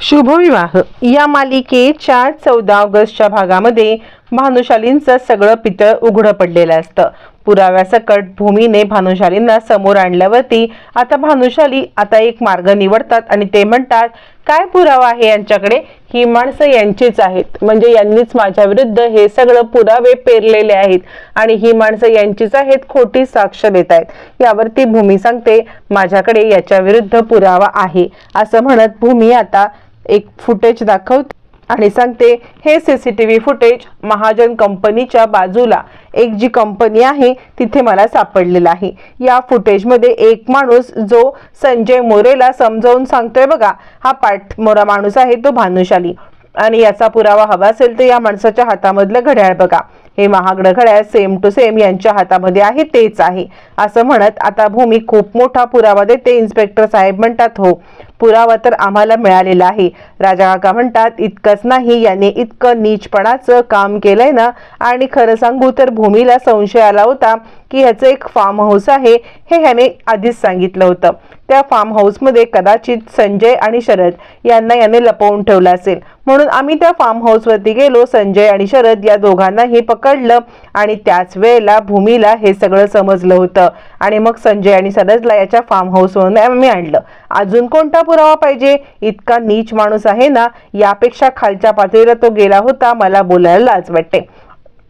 शुभविवाह. या मालिकेच्या चौदा ऑगस्टच्या भागामध्ये भानुशालींचं सगळं पितळ उघडं पडलेलं असतं. पुराव्यासकट भूमीने भानुशालींना समोर आणल्यावरती आता भानुशाली आता एक मार्ग निवडतात आणि ते म्हणतात काय पुरावा आहे यांच्याकडे? ही माणसं यांचीच आहेत. म्हणजे यांनीच माझ्या विरुद्ध हे सगळं पुरावे पेरलेले आहेत. आणि ही माणसं यांचीच आहेत खोटी साक्ष देत आहेत. यावरती भूमी सांगते माझ्याकडे याच्या विरुद्ध पुरावा आहे. असं म्हणत भूमी आता एक फुटेज दाखवते आणि सांगते हे C C T V footage Mahajan कंपनीच्या बाजूला. एक जी कंपनी आहे तिथे मला सापडलेलं आहे. या फुटेजमध्ये एक माणूस जो संजय मोरेला समजावून सांगतोय बघा हा पाठमोरा माणूस आहे तो भानुशाली. आणि याचा पुरावा हवा असेल तर या माणसाच्या हातामधलं घड्याळ बघा. हे महागडं घड्याळ सेम टू सेम यांच्या हातामध्ये आहे तेच आहे. असं म्हणत आता भूमी खूप मोठा पुरावा देते इन्स्पेक्टर साहेब म्हणतात हो पुरावा तर आम्हाला मिळालेला आहे. राजा काका म्हणतात इतकंच नाही याने इतकं नीचपणाचं काम केलंय ना. आणि खरं सांगू तर भूमीला संशय आला होता की ह्याचं एक फार्म हाऊस आहे हे ह्याने आधीच सांगितलं होतं. त्या फार्म हाऊसमध्ये कदाचित संजय आणि शरद यांना याने लपवून ठेवलं असेल. म्हणून आम्ही त्या फार्म हाऊसवरती गेलो संजय आणि शरद या दोघांनाही पकडलं आणि त्याच वेळेला भूमीला हे सगळं समजलं होतं. आणि मग संजय आणि शरदला याच्या फार्म हाऊसवरून आम्ही आणलं. अजून कोणता पुरावा पाहिजे? इतका नीच माणूस आहे ना यापेक्षा खालच्या पातळीला तो गेला होता मला बोलायला लाज वाटते.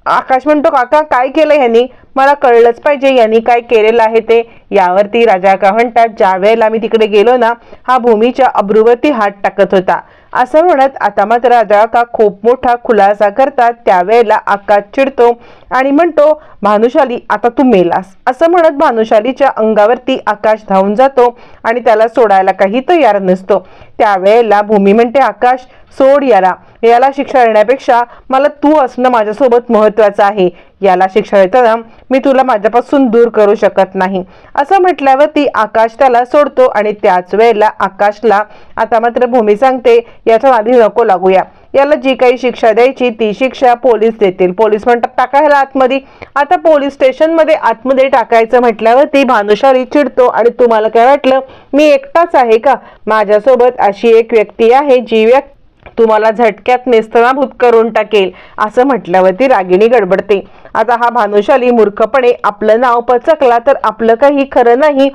आकाश म्हणतो काका काय केलं ह्यांनी? मला कळलंच पाहिजे यांनी काय केलेलं आहे ते. यावरती राजा का म्हणतात ज्या वेळेला मी तिकडे गेलो ना हा भूमीच्या अब्रुवरती हात टाकत होता. असं म्हणत आता मात्र राजा का खूप मोठा खुलासा करतात त्यावेळेला आकाश चिडतो आणि म्हणतो भानुशाली आता तू मेलास. असं म्हणत भानुशालीच्या अंगावरती आकाश धावून जातो आणि त्याला सोडायला काही तयार नसतो. त्यावेळेला भूमी म्हणते आकाश सोड याला. याला शिक्षा देण्यापेक्षा मला तू असणं माझ्यासोबत महत्वाचं आहे. याला शिक्षा देताना मी तुला माझ्यापासून दूर करू शकत नाही. असं म्हटल्यावरती आकाश त्याला सोडतो आणि त्याच वेळेला आकाशला आता मात्र भूमी सांगते याच्या आधी नको लागूया. याला जी काही शिक्षा द्यायची ती शिक्षा पोलीस देतील. पोलीस म्हणतात टाका ह्याला आतमध्ये. आता पोलीस स्टेशनमध्ये आतमध्ये टाकायचं म्हटल्यावरती भानुशाली चिडतो आणि तुम्हाला काय वाटलं? मी एकटाच आहे का? माझ्यासोबत अशी एक व्यक्ती आहे जी व्यक्ती तुम्हाला झटक्यात नेस्तनाभूत करून टाकेल असं म्हटल्यावरती रागिणी गडबडते. आता हा भानुशाली मूर्खपणे आपलं नाव पचकला तर आपलं काही खरं नाही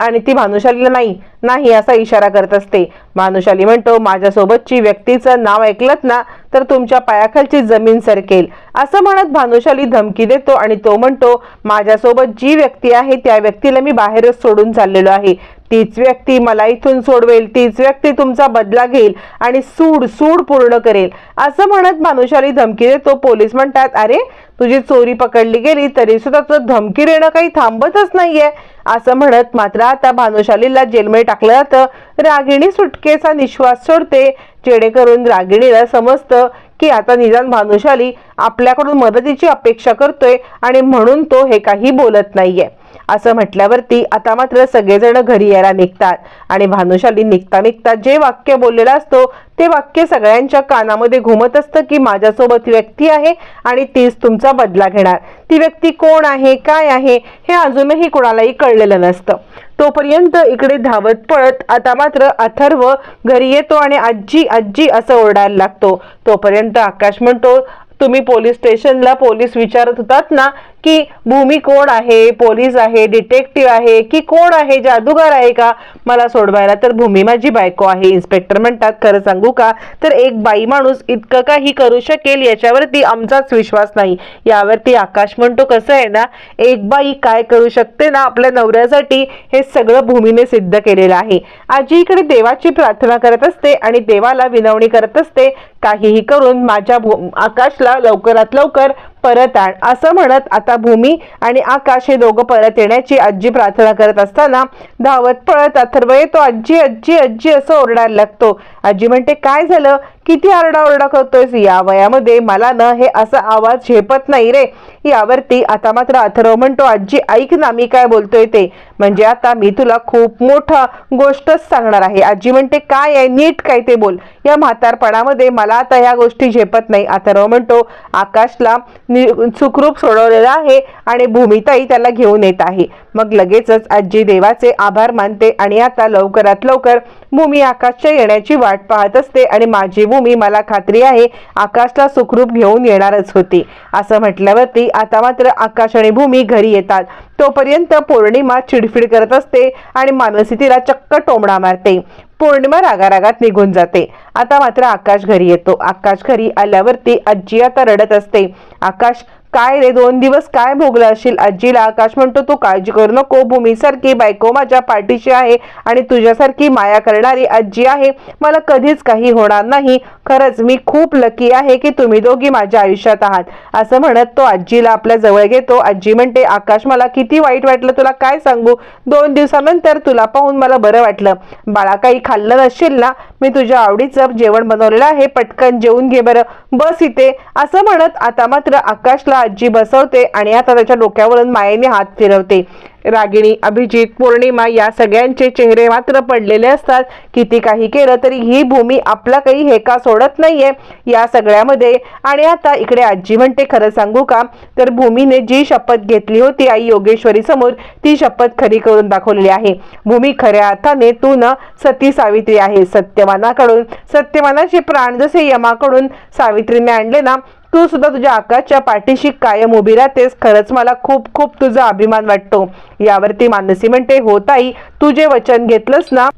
आणि ती भानुशालीला नाही नाही असा इशारा करत असते. भानुशाली म्हणतो माझ्यासोबतची व्यक्तीचं नाव ऐकलत ना तर तुमच्या पायाखालची जमीन सरकेल. असं म्हणत भानुशाली धमकी देतो आणि तो म्हणतो माझ्यासोबत जी व्यक्ती आहे त्या व्यक्तीला मी बाहेरच सोडून चाललेलो आहे. तीच व्यक्ती मला इथून सोडवेल तीच व्यक्ती तुमचा बदला घेईल आणि सूड सूड पूर्ण करेल. असं म्हणत भानुशाली धमकी देतो. पोलीस म्हणतात अरे तुझी चोरी पकडली गेली तरी सुद्धा तुझं धमकी देणं काही थांबतच नाहीये. असं म्हणत मात्र आता भानुशालीला जेलमध्ये टाकलं जातं रागिणी सुटकेचा निश्वास सोडते. जेणेकरून रागिणीला समजतं की आता निदान भानुशाली आपल्याकडून मदतीची अपेक्षा करतोय आणि म्हणून तो हे काही बोलत नाहीये. असं म्हटल्यावरती आता मात्र सगळेजण घरी यायला निघतात. आणि भानुशाली निघता निघता जे वाक्य बोललेलं असतो ते वाक्य सगळ्यांच्या कानामध्ये घुमत असतं की माझ्यासोबत व्यक्ती आहे आणि तीच तुमचा बदला घेणार. ती व्यक्ती कोण आहे काय आहे हे अजूनही कोणालाही कळलेलं नसतं. तोपर्यंत इकडे धावत पळत आता मात्र अथर्व घरी येतो आणि आजी आजी असं ओरडायला लागतो. तोपर्यंत आकाश म्हणतो तुम्ही पोलीस स्टेशनला पोलीस विचारत होतात ना की भूमी कोण आहे पोलीस आहे डिटेक्टिव्ह आहे की कोण आहे जादूगार आहे का? मला सोडवायला. तर भूमी माझी बायको आहे. इन्स्पेक्टर म्हणतात खरं सांगू का? तर एक बाई माणूस इतकं काही करू शकेल याच्यावरती आमचाच विश्वास नाही. यावरती आकाश म्हणतो कसं आहे ना एक बाई काय करू शकते ना आपल्या नवऱ्यासाठी? हे सगळं भूमीने सिद्ध केलेलं आहे. आजी इकडे देवाची प्रार्थना करत असते आणि देवाला विनवणी करत असते काहीही करून माझ्या भू आकाशला लवकरात लवकर परत आण. असं म्हणत आता भूमी आणि आकाश हे दोघं परत येण्याची आजी प्रार्थना करत असताना धावत पळत अथर्व येतो आजी आजी आजी असं ओरडायला लागतो. आजी म्हणते काय झालं? किती आरडाओरडा करतोयस? या वयामध्ये मला न हे असा आवाज झेपत नाही रे. यावरती आता मात्र अथर्व म्हणतो आजी ऐक ना मी काय बोलतोय ते. म्हणजे आता मी तुला खूप मोठा गोष्टच सांगणार आहे. आजी म्हणते काय आहे? नीट काय ते बोल. या म्हातारपणामध्ये मला आता ह्या गोष्टी झेपत नाही. अथर्व म्हणतो आकाशला सुखरूप सोडवलेलं आहे आणि भूमिताई त्याला घेऊन येत आहे. मग लगेचच आजी देवाचे आभार मानते आणि आता लवकरात लवकर भूमी आकाशच्या येण्याची वाट पाहत असते आणि माझी भूमी मला खात्री आहे आकाशला सुखरूप घेऊन येणारच होती. असं म्हटल्यावरती आता मात्र आकाश आणि भूमी घरी येतात. तोपर्यंत पौर्णिमा चिडफिड करत असते आणि मानसी तिला चक्क टोमणा मारते. पौर्णिमा रागारागात निघून जाते. आता मात्र आकाश घरी येतो. आकाश घरी आल्यावरती आजी आता रडत असते. आकाश काय रे दोन दिवस काय भोगला असेल आजीला? आकाश म्हणतो तू काळजी करू नको. भूमीसारखी बायको माझ्या पाठीशी आहे आणि तुझ्यासारखी माया करणारी आजी आहे. मला कधीच काही होणार नाही. खरंच मी खूप लकी आहे की तुम्ही दोघी माझ्या आयुष्यात आहात. असं म्हणत तो आजीला आपल्या जवळ घेतो. आजी म्हणते आकाश मला किती वाईट वाटलं तुला काय सांगू? दोन दिवसानंतर तुला पाहून मला बरं वाटलं. बाळा काही खाल्लं नसेल ना? मी तुझ्या आवडीचं जेवण बनवलेलं आहे. पटकन जेवून घे बरं. बस इथे. असं म्हणत आता मात्र आकाशला आजी बसवते आणि आता त्याच्या डोक्यावरून मायेने हात फिरवते. रागिणी अभिजित पौर्णिमा या सगळ्यांचे चेहरे मात्र पडलेले असतात. किती काही केलं तरी ही भूमी आपला काही हेका सोडत नाहीये. या सगळ्यामध्ये आणि आता इकडे आजी म्हणते खरं सांगू का? तर भूमीने जी शपथ घेतली होती आई योगेश्वरी समोर ती शपथ खरी करून दाखवलेली आहे. भूमी खऱ्या अर्थाने तू न सती सावित्री आहे. सत्यवानाकडून सत्यवानाचे प्राण जसे यमाकडून सावित्रीने आणले ना तू सुद्धा तुझ्या आकाशच्या पाठीशी कायम उभी राहतेस. खरंच मला खूप खूप तुझा अभिमान वाटतो. यावरती मानसी म्हणते हो ताई तू जे वचन घेतलंस ना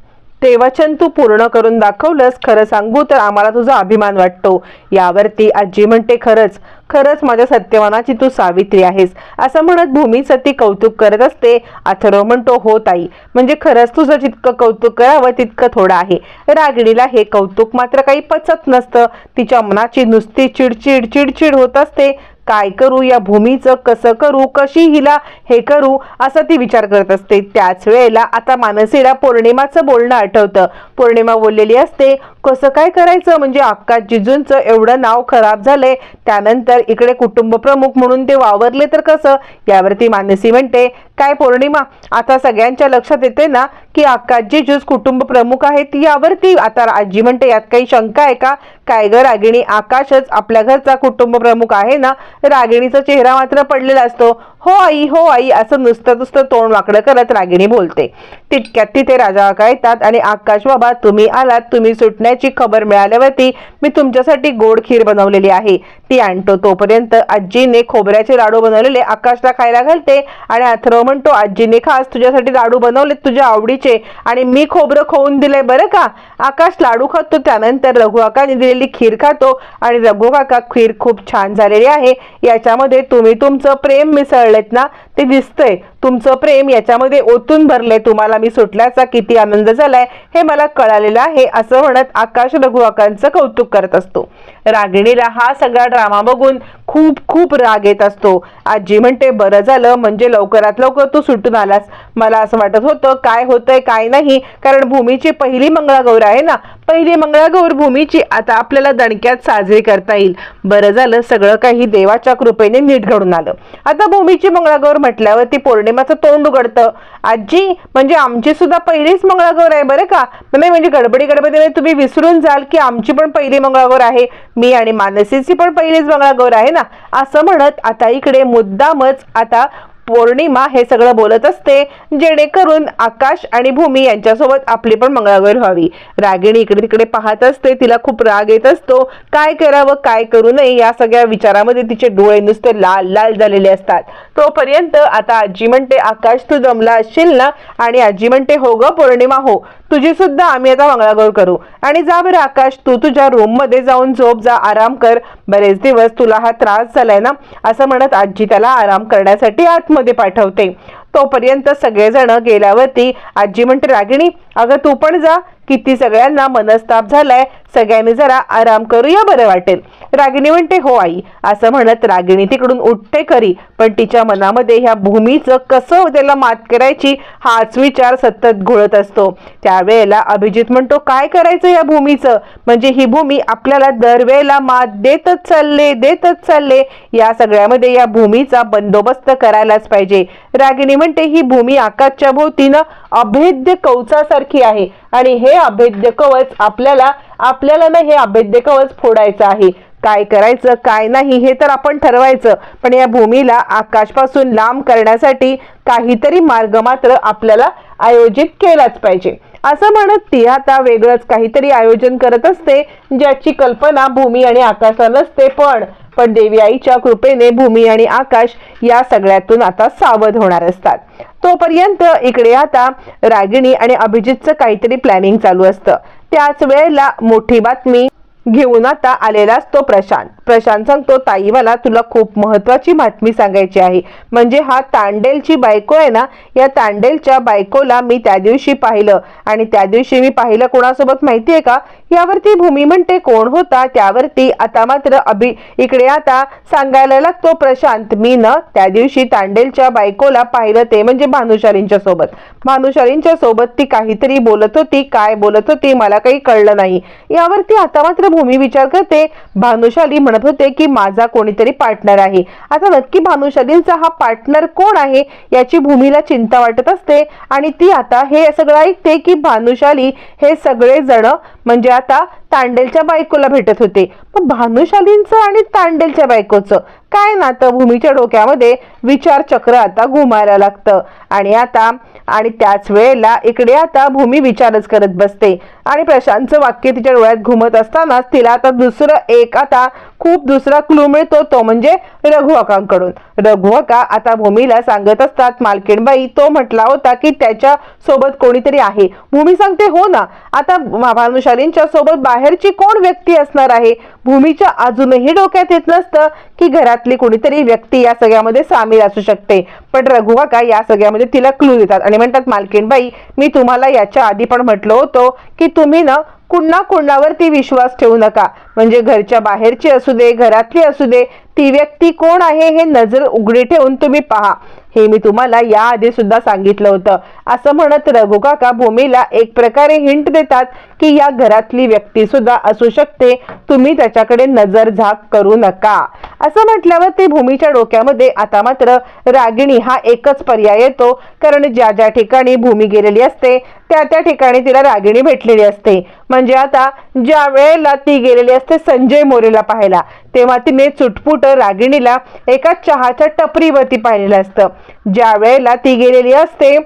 ते वचन तू पूर्ण करून दाखवलंस खरं सांगू तर आम्हाला तुझा अभिमान वाटतो. यावरती आजी म्हणते खरंच खरंच माझ्या सत्यवानाची तू सावित्री आहेस. असं म्हणत भूमी सती कौतुक करत असते. अथर्व म्हणतो हो ताई म्हणजे खरंच तुझं जितकं कौतुक करावं तितकं थोडं आहे. रागिणीला हे कौतुक मात्र काही पचत नसतं. तिच्या मनाची नुसती चिडचिड चिडचिड होत असते. काय करू या भूमीचं कसं करू कशी हिला हे करू असा ती विचार करत असते. त्याच वेळेला आता मानसीला पौर्णिमाचं बोलणं आठवतं. पौर्णिमा बोललेली असते. कसं काय करायचं? म्हणजे अक्का जिजूंचं एवढं नाव खराब झालंय. त्यानंतर इकडे कुटुंब प्रमुख म्हणून ते वावरले तर कसं? यावरती मानसी म्हणते काय पौर्णिमा? आता सगळ्यांच्या लक्षात येते ना की अक्का जिजूस कुटुंब प्रमुख आहेत यावरती. आता आजी म्हणते यात काही शंका आहे का? काय ग रागिणी? आकाशच आपल्या घरचा कुटुंब प्रमुख आहे ना? रागिणीचा चेहरा मात्र पडलेला असतो. हो आई हो आई असं नुसतं नुसतं तोंड वाकडं करत रागिणी बोलते. तितक्यात तिथे राजा का येतात आणि आकाश बाबा तुम्ही आलात तुम्ही सुटण्याची खबर मिळाल्यावरती मी तुमच्यासाठी गोड खीर बनवलेली आहे. ती आणतो तोपर्यंत आजीने खोबऱ्याचे लाडू बनवलेले आकाशला खायला घालते आणि अथर्व म्हणतो आजीने खास तुझ्यासाठी लाडू बनवले तुझ्या आवडीचे आणि मी खोबरं खोवून दिलंय बरं का? आकाश लाडू खातो त्यानंतर रघु दिलेली खीर खातो आणि रघु काका खीर खूप छान झालेली आहे. याच्यामध्ये तुम्ही तुमचं प्रेम मिसळलेत ना ते दिसतंय. तुमचं प्रेम याच्यामध्ये ओतून भरलंय तुम्हाला मी सुटल्याचा किती आनंद झालाय हे मला कळालेलं आहे असं म्हणत आकाश रघुवाकांचं कौतुक करत असतो. रागिणीला हा सगळा ड्रामा बघून खूप खूप राग येत असतो. आजी म्हणते बरं झालं म्हणजे लवकरात लवकर तू सुटून आलास. मला असं वाटत होतं काय होतंय काय नाही कारण भूमीची पहिली मंगळागौर आहे ना पहिली मंगळागौर भूमीची आता आपल्याला दणक्यात साजरी करता येईल. बरं झालं सगळं काही देवाच्या कृपेने नीट घडून आलं. आता भूमीची मंगळागौर म्हटल्यावर ती पौर्णिमाचं तोंड उघडतं. आजी म्हणजे आमची सुद्धा पहिलीच मंगळागौर आहे बरं का? नाही म्हणजे गडबडी गडबडीने तुम्ही विसरून जाल की आमची पण पहिली मंगळागौर आहे. मी आणि मानसीची पण पहिलीच मंगळागौर आहे ना? असं म्हणत आता इकडे मुद्दामच आता पौर्णिमा हे सगळं बोलत असते जेणेकरून आकाश आणि भूमी यांच्यासोबत आपली पण मंगळागौर व्हावी. रागिणी इकडे तिकडे पाहत असते तिला खूप राग येत असतो. काय करावं काय करू नये या सगळ्या विचारामध्ये तिचे डोळे नुसते लाल लाल झालेले असतात. तोपर्यंत आता आजी म्हणते आकाश तू जमला असशील ना? आणि आजी म्हणते हो ग पौर्णिमा हो. तुझी सुद्धा आम्ही आता मंगळागौर करू. आणि जा बरं आकाश तू तुझ्या रूममध्ये जाऊन झोप जा आराम कर. बरेच दिवस तुला हा त्रास झालाय ना? असं म्हणत आजी त्याला आराम करण्यासाठी मध्ये पाठवते. तोपर्यंत सगळेजण गेल्यावरती आजी म्हणते रागिणी अगं तू पण जा किती सगळ्यांना मनस्ताप झालाय सगळ्यांनी जरा आराम करूया बरं वाटेल. रागिणी म्हणते हो आई असं म्हणत रागिणी तिकडून उठते खरी. पण तिच्या मनामध्ये ह्या भूमीचं कसं त्याला मात करायची हाच विचार सतत घोळत असतो. त्यावेळेला अभिजित म्हणतो काय करायचं या भूमीचं? म्हणजे ही भूमी आपल्याला दरवेळेला मात देतच चालले देतच चालले. या सगळ्यामध्ये या भूमीचा बंदोबस्त करायलाच पाहिजे. रागिणी म्हणते ही भूमी आकाशच्या भोवतीनं अभेद्य कवचासारखी आहे आणि हे अभेद्य कवच आपल्याला आपल्याला ना हे अभेद्य कवच फोडायचं आहे. काय करायचं काय नाही हे तर आपण ठरवायचं. पण या भूमीला आकाशपासून लांब करण्यासाठी काहीतरी मार्ग मात्र आपल्याला आयोजित केलाच पाहिजे. असं म्हणत ती आता वेगळंच काहीतरी आयोजन करत असते ज्याची कल्पना भूमी आणि आकाशाला नसते पण पण देवी आईच्या कृपेने भूमी आणि आकाश या सगळ्यातून आता सावध होणार असतात. तोपर्यंत इकडे आता रागिणी आणि अभिजितचं काहीतरी प्लॅनिंग चालू असतं. त्याच वेळेला मोठी बातमी घेऊन आता आलेला असतो प्रशांत. प्रशांत सांगतो ताई मला तुला खूप महत्वाची बातमी सांगायची आहे. म्हणजे हा तांडेलची बायको आहे ना या तांडेलच्या बायकोला मी त्या दिवशी पाहिलं. आणि त्या दिवशी मी पाहिलं कोणासोबत माहितीये का? यावरती भूमी म्हणते कोण होता? त्यावरती आता मात्र अभि इकडे आता सांगायला लागतो प्रशांत मी न त्या दिवशी तांडेलच्या बायकोला पाहिलं ते म्हणजे भानुशालींच्या सोबत. भानुशालींच्या सोबत ती काहीतरी बोलत होती. काय बोलत होती मला काही कळलं नाही. यावर ती आता मात्र भूमी विचार करते. भानुशाली म्हणत होते की माझा कोणीतरी पार्टनर आहे. आता नक्की भानुशालींचा हा पार्टनर कोण आहे याची भूमीला चिंता वाटत असते. आणि ती आता हे सगळं ऐकते की भानुशाली हे सगळे जण म्हणजे आता तांडेलच्या बायकोला भेटत होते. पण भानुशालींचं आणि तांडेलच्या बायकोचं काय नातं? भूमीच्या डोक्यामध्ये विचार चक्र आता घुमायला लागतं. आणि आता आणि त्याच वेळेला इकडे आता भूमी विचारच करत बसते. आणि प्रशांतचं वाक्य तिच्या डोळ्यात घुमत असतानाच तिला आता दुसरं एक आता खूप दुसरा क्लू मिळतो तो म्हणजे रघुअकांकडून रघुअका आता भूमीला सांगत असतात मालकीणबाई तो म्हटला होता की त्याच्या सोबत कोणीतरी आहे. भूमी सांगते हो ना आता भानुशालींच्या सोबत बाहेरची कोण व्यक्ती असणार आहे? भूमीच्या अजूनही डोक्यात येत नसतं की घरातली कोणीतरी व्यक्ती या सगळ्यामध्ये सामील असू शकते. पण रघुवाका या सगळ्यामध्ये तिला क्लू देतात आणि म्हणतात मालकीणबाई मी तुम्हाला याच्या आधी पण म्हटलं होतो की तुम्ही ना कुणा कुणावरती विश्वास ठेवू नका. म्हणजे घरच्या बाहेरची असू दे घरातली असू दे ती व्यक्ती कोण आहे हे नजर उघडी ठेवून तुम्ही पहा. हे मी तुम्हाला याआधी सुद्धा सांगितलं होतं. असं म्हणत रघुकाका भूमीला एक प्रकारे हिंट देतात की या घरातली व्यक्ती सुद्धा असू शकते. तुम्ही त्याच्याकडे नजर झाक करू नका. असं म्हटल्यावर ते भूमीच्या डोक्यामध्ये आता मात्र रागिणी हा एकच पर्याय येतो. कारण ज्या ज्या ठिकाणी भूमी गेलेली असते त्या त्या ठिकाणी तिला रागिणी भेटलेली असते. म्हणजे आता ज्या वेळेला ती गेलेली असते संजय मोरेला पाहायला तेव्हा तिने चुटपुट रागिणीला एका चहाच्या टपरीवरती पाहिलेलं असतं. ज्या वेळेला ती गेलेली असते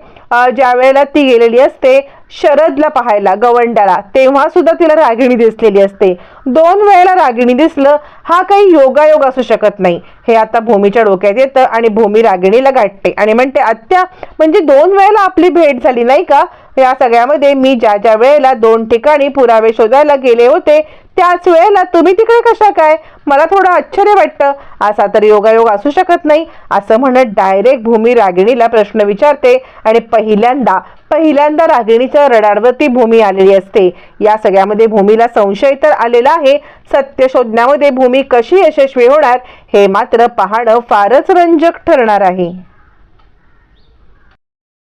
ज्या वेळेला ती गेलेली असते शरदला पाहायला गवंडाला तेव्हा सुद्धा तिला रागिणी दिसलेली असते. दोन वेळेला रागिणी दिसलं हा काही योगायोग असू शकत नाही. हे आता भूमीच्या डोक्यात येतं आणि भूमी रागिणीला गाठते आणि म्हणते आत्या म्हणजे दोन वेळेला आपली भेट झाली नाही का? या सगळ्यामध्ये मी ज्या ज्या वेळेला दोन ठिकाणी पुरावे शोधायला गेले होते त्याच वेळेला तुम्ही तिकडे कशा काय? मला थोडं आश्चर्य वाटतं. असा तर योगायोग असू शकत नाही. असं म्हणत डायरेक्ट भूमी रागिणीला प्रश्न विचारते आणि पहिल्यांदा पहिल्यांदा रागिणीच्या रडारवरती भूमी आलेली असते. या सगळ्यामध्ये भूमीला संशय तर आलेला आहे. सत्य शोधण्यामध्ये भूमी कशी यशस्वी होणार हे मात्र पाहणं फारच रंजक ठरणार आहे.